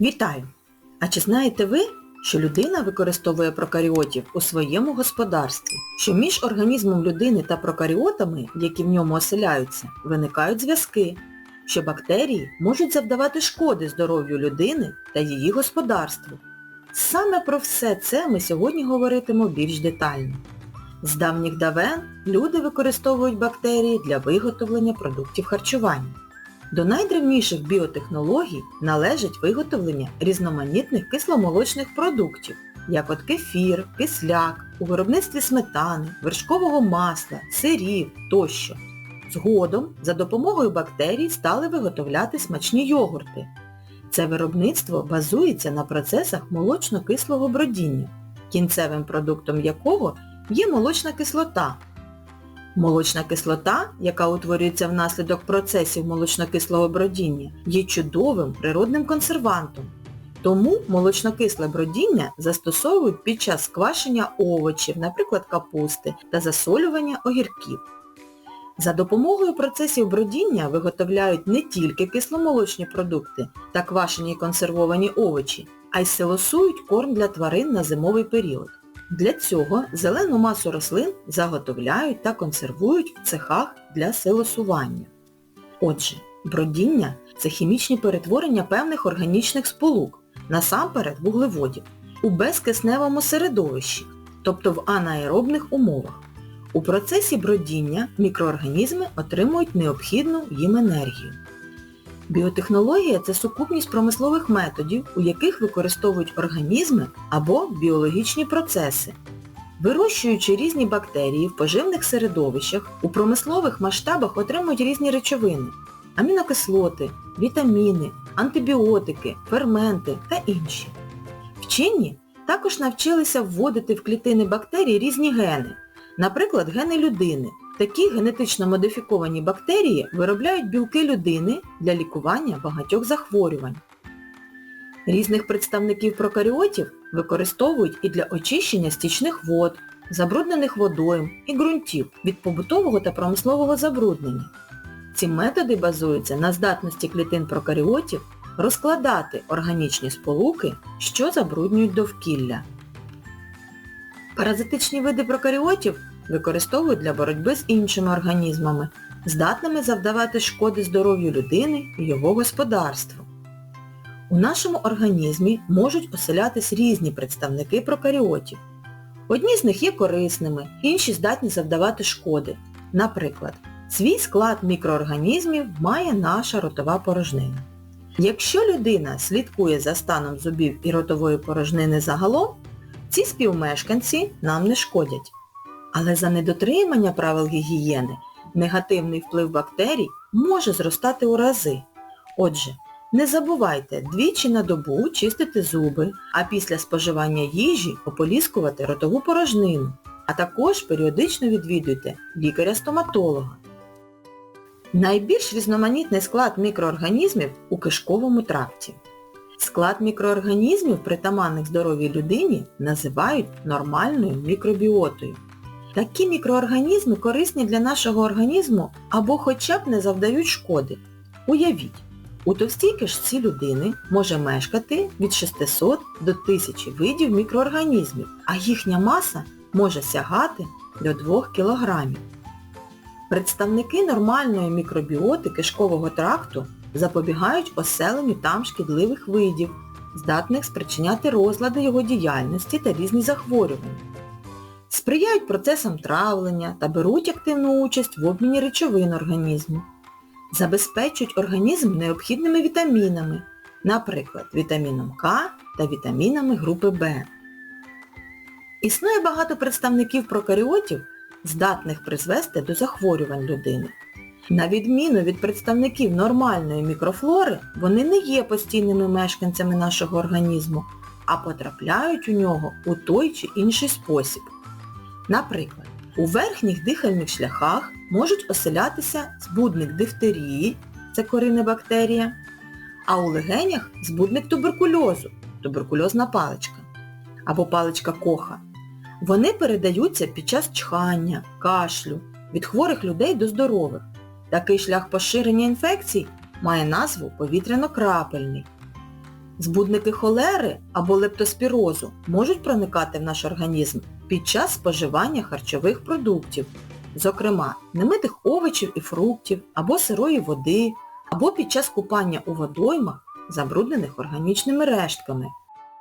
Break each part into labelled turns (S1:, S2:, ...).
S1: Вітаю! А чи знаєте ви, що людина використовує прокаріотів у своєму господарстві? Що між організмом людини та прокаріотами, які в ньому оселяються, виникають зв'язки, що бактерії можуть завдавати шкоди здоров'ю людини та її господарству. Саме про все це ми сьогодні говоритимо більш детально. З давніх давен люди використовують бактерії для виготовлення продуктів харчування. До найдревніших біотехнологій належить виготовлення різноманітних кисломолочних продуктів, як от кефір, кисляк, у виробництві сметани, вершкового масла, сирів тощо. Згодом за допомогою бактерій стали виготовляти смачні йогурти. Це виробництво базується на процесах молочно-кислого бродіння, кінцевим продуктом якого є молочна кислота, Молочна кислота, яка утворюється внаслідок процесів молочно-кислого бродіння, є чудовим природним консервантом. Тому молочно-кисле бродіння застосовують під час квашення овочів, наприклад капусти, та засолювання огірків. За допомогою процесів бродіння виготовляють не тільки кисломолочні продукти та квашені й консервовані овочі, а й силосують корм для тварин на зимовий період. Для цього зелену масу рослин заготовляють та консервують в цехах для силосування. Отже, бродіння – це хімічні перетворення певних органічних сполук, насамперед вуглеводів, у безкисневому середовищі, тобто в анаеробних умовах. У процесі бродіння мікроорганізми отримують необхідну їм енергію. Біотехнологія – це сукупність промислових методів, у яких використовують організми або біологічні процеси. Вирощуючи різні бактерії в поживних середовищах, у промислових масштабах отримують різні речовини – амінокислоти, вітаміни, антибіотики, ферменти та інші. Вчені також навчилися вводити в клітини бактерій різні гени, наприклад, гени людини, Такі генетично модифіковані бактерії виробляють білки людини для лікування багатьох захворювань. Різних представників прокаріотів використовують і для очищення стічних вод, забруднених водойм і ґрунтів від побутового та промислового забруднення. Ці методи базуються на здатності клітин прокаріотів розкладати органічні сполуки, що забруднюють довкілля. Паразитичні види прокаріотів використовують для боротьби з іншими організмами, здатними завдавати шкоди здоров'ю людини і його господарству. У нашому організмі можуть оселятись різні представники прокаріотів. Одні з них є корисними, інші здатні завдавати шкоди. Наприклад, свій склад мікроорганізмів має наша ротова порожнина. Якщо людина слідкує за станом зубів і ротової порожнини загалом, ці співмешканці нам не шкодять. Але за недотримання правил гігієни негативний вплив бактерій може зростати у рази. Отже, не забувайте двічі на добу чистити зуби, а після споживання їжі ополіскувати ротову порожнину, а також періодично відвідуйте лікаря-стоматолога. Найбільш різноманітний склад мікроорганізмів у кишковому тракті. Склад мікроорганізмів, притаманних здоровій людині, називають нормальною мікробіотою. Такі мікроорганізми корисні для нашого організму або хоча б не завдають шкоди. Уявіть, у товстій кишці людини може мешкати від 600 до 1000 видів мікроорганізмів, а їхня маса може сягати до 2 кг. Представники нормальної мікробіоти кишкового тракту запобігають оселенню там шкідливих видів, здатних спричиняти розлади його діяльності та різні захворювання сприяють процесам травлення та беруть активну участь в обміні речовин організму. Забезпечують організм необхідними вітамінами, наприклад, вітаміном К та вітамінами групи В. Існує багато представників прокаріотів, здатних призвести до захворювань людини. На відміну від представників нормальної мікрофлори, вони не є постійними мешканцями нашого організму, а потрапляють у нього у той чи інший спосіб. Наприклад, у верхніх дихальних шляхах можуть оселятися збудник дифтерії, це коринна бактерія, а у легенях збудник туберкульозу, туберкульозна паличка, або паличка коха. Вони передаються під час чхання, кашлю, від хворих людей до здорових. Такий шлях поширення інфекцій має назву повітряно-крапельний. Збудники холери або лептоспірозу можуть проникати в наш організм під час споживання харчових продуктів, зокрема немитих овочів і фруктів, або сирої води, або під час купання у водоймах, забруднених органічними рештками.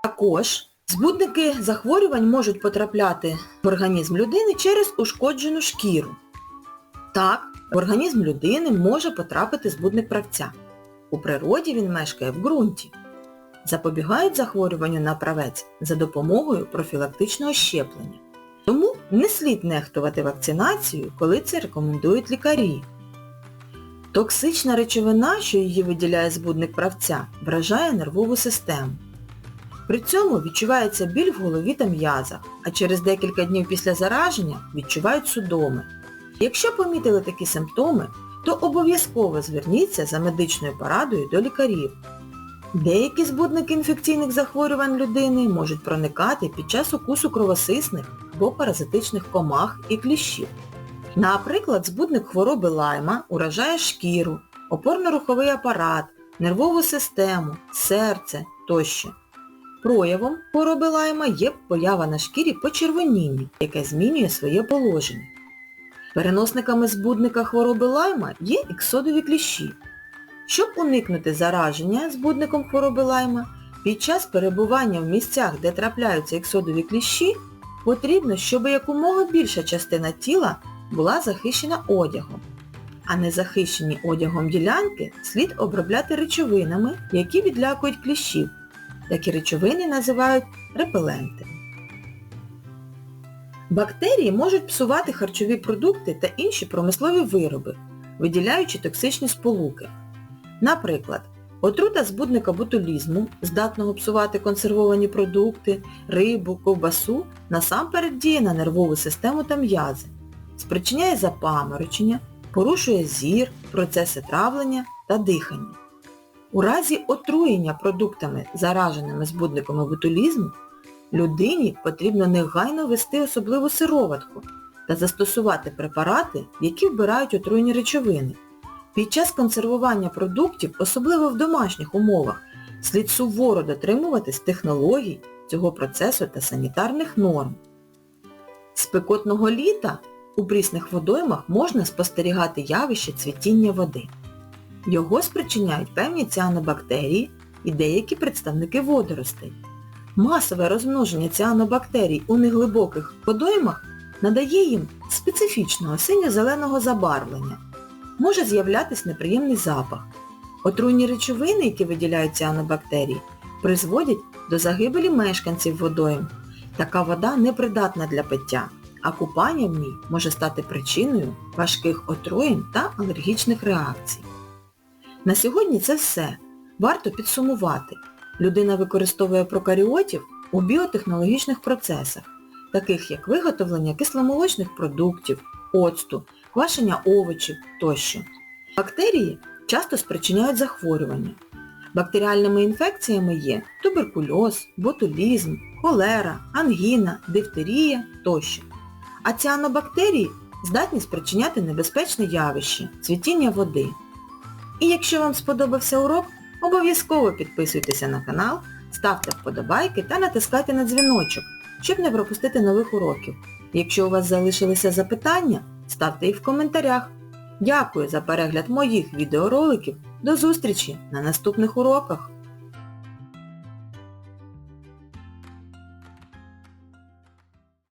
S1: Також збудники захворювань можуть потрапляти в організм людини через ушкоджену шкіру. Так, в організм людини може потрапити збудник правця. У природі він мешкає в ґрунті. Запобігають захворюванню на правець за допомогою профілактичного щеплення. Тому не слід нехтувати вакцинацією, коли це рекомендують лікарі. Токсична речовина, що її виділяє збудник правця, вражає нервову систему. При цьому відчувається біль в голові та м'язах, а через декілька днів після зараження відчувають судоми. Якщо помітили такі симптоми, то обов'язково зверніться за медичною порадою до лікарів. Деякі збудники інфекційних захворювань людини можуть проникати під час укусу кровосисних або паразитичних комах і кліщів. Наприклад, збудник хвороби лайма уражає шкіру, опорно-руховий апарат, нервову систему, серце тощо. Проявом хвороби лайма є поява на шкірі почервоніння, яке змінює своє положення. Переносниками збудника хвороби лайма є іксодові кліщі. Щоб уникнути зараження збудником хвороби лайма, під час перебування в місцях, де трапляються іксодові кліщі, потрібно, щоб якомога більша частина тіла була захищена одягом. А незахищені одягом ділянки слід обробляти речовинами, які відлякують кліщів. Такі речовини називають репеленти. Бактерії можуть псувати харчові продукти та інші промислові вироби, виділяючи токсичні сполуки. Наприклад, отрута збудника ботулізму, здатного псувати консервовані продукти, рибу, ковбасу, насамперед діє на нервову систему та м'язи, спричиняє запаморочення, порушує зір, процеси травлення та дихання. У разі отруєння продуктами, зараженими збудниками ботулізму, людині потрібно негайно ввести особливу сироватку та застосувати препарати, які вбирають отруєні речовини. Під час консервування продуктів, особливо в домашніх умовах, слід суворо дотримуватись технологій цього процесу та санітарних норм. Спекотного літа у прісних водоймах можна спостерігати явище цвітіння води. Його спричиняють певні ціанобактерії і деякі представники водоростей. Масове розмноження ціанобактерій у неглибоких водоймах надає їм специфічного синьо-зеленого забарвлення. Може з'являтись неприємний запах. Отруйні речовини, які виділяють ціанобактерії, призводять до загибелі мешканців водойм. Така вода непридатна для пиття, а купання в ній може стати причиною важких отруєнь та алергічних реакцій. На сьогодні це все. Варто підсумувати. Людина використовує прокаріотів у біотехнологічних процесах, таких як виготовлення кисломолочних продуктів, оцту, квашення овочів тощо. Бактерії часто спричиняють захворювання. Бактеріальними інфекціями є туберкульоз, ботулізм, холера, ангіна, дифтерія тощо. А ціанобактерії здатні спричиняти небезпечне явище – цвітіння води. І якщо вам сподобався урок, обов'язково підписуйтеся на канал, ставте вподобайки та натискайте на дзвіночок, щоб не пропустити нових уроків. Якщо у вас залишилися запитання, ставте їх в коментарях. Дякую за перегляд моїх відеороликів. До зустрічі на наступних уроках!